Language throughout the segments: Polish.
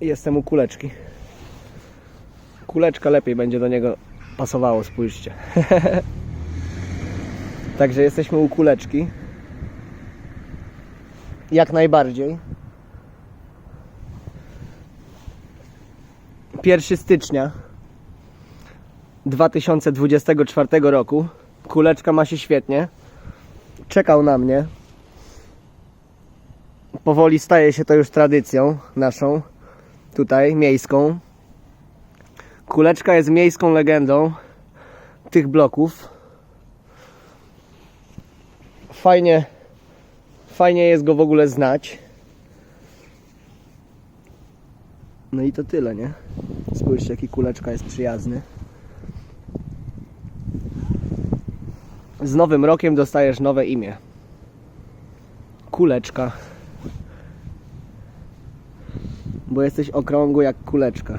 Jestem u kuleczki. Kuleczka lepiej będzie do niego pasowało, spójrzcie. Także jesteśmy u kuleczki. Jak najbardziej. 1 stycznia 2024 roku. Kuleczka ma się świetnie. Czekał na mnie. Powoli staje się to już tradycją naszą, tutaj miejską. Kuleczka jest miejską legendą tych bloków. Fajnie, fajnie jest go w ogóle znać. No i to tyle, nie? Spójrzcie, jaki kuleczka jest przyjazny. Z nowym rokiem dostajesz nowe imię. Kuleczka. Bo jesteś okrągły jak kuleczka.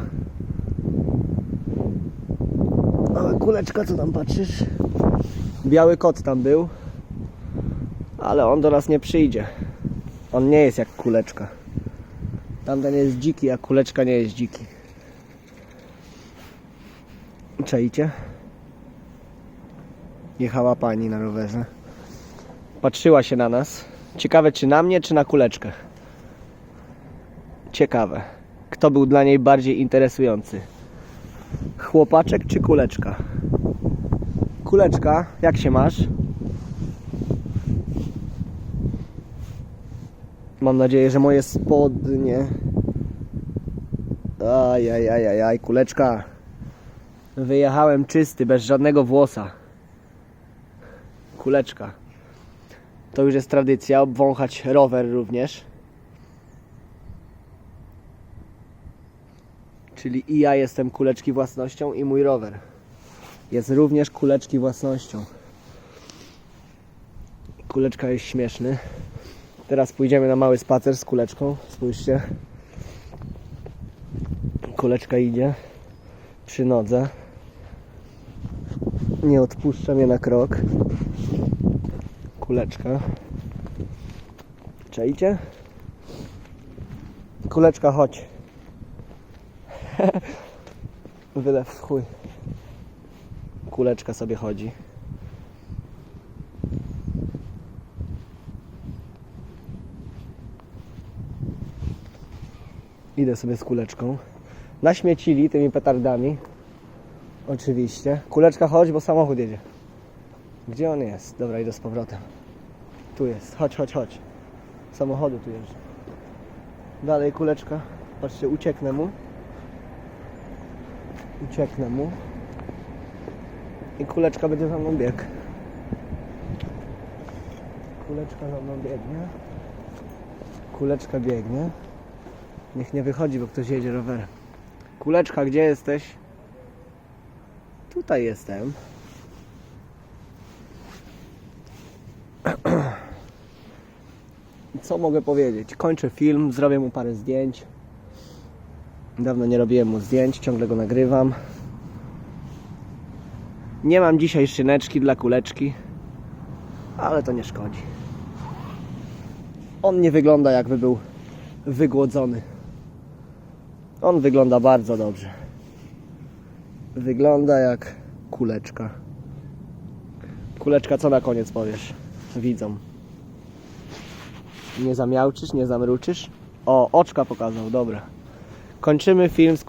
O, kuleczka, co tam patrzysz? Biały kot tam był. Ale on do nas nie przyjdzie. On nie jest jak kuleczka. Tamten jest dziki, a kuleczka nie jest dziki. Czajcie? Jechała pani na rowerze. Patrzyła się na nas. Ciekawe, czy na mnie, czy na kuleczkę. Ciekawe. Kto był dla niej bardziej interesujący? Chłopaczek czy kuleczka? Kuleczka, jak się masz? Mam nadzieję, że moje spodnie. Aj, aj, aj, kuleczka. Wyjechałem czysty, bez żadnego włosa. Kuleczka. To już jest tradycja, obwąchać rower również. Czyli i ja jestem kuleczki własnością i mój rower. Jest również kuleczki własnością. Kuleczka jest śmieszny. Teraz pójdziemy na mały spacer z kuleczką. Spójrzcie. Kuleczka idzie przy nodze. Nie odpuszcza mnie na krok. Kuleczka. Czajcie? Kuleczka, chodź. Wylew w chuj. Kuleczka sobie chodzi. Idę sobie z kuleczką. Naśmiecili tymi petardami. Oczywiście. Kuleczka chodź, bo samochód jedzie. Gdzie on jest? Dobra, idę z powrotem. Tu jest. Chodź, chodź, chodź. Samochody tu jeżdżą. Dalej kuleczka. Patrzcie, ucieknę mu. Ucieknę mu. I kuleczka będzie za mną biegł. Kuleczka za mną biegnie. Kuleczka biegnie. Niech nie wychodzi, bo ktoś jedzie rowerem. Kuleczka, gdzie jesteś? Tutaj jestem. Co mogę powiedzieć? Kończę film, zrobię mu parę zdjęć. Dawno nie robiłem mu zdjęć, ciągle go nagrywam. Nie mam dzisiaj szyneczki dla kuleczki, ale to nie szkodzi. On nie wygląda jakby był wygłodzony. On wygląda bardzo dobrze. Wygląda jak kuleczka. Kuleczka, co na koniec powiesz? Widzą. Nie zamiałczysz, nie zamruczysz? O, oczka pokazał, dobra. Kończymy film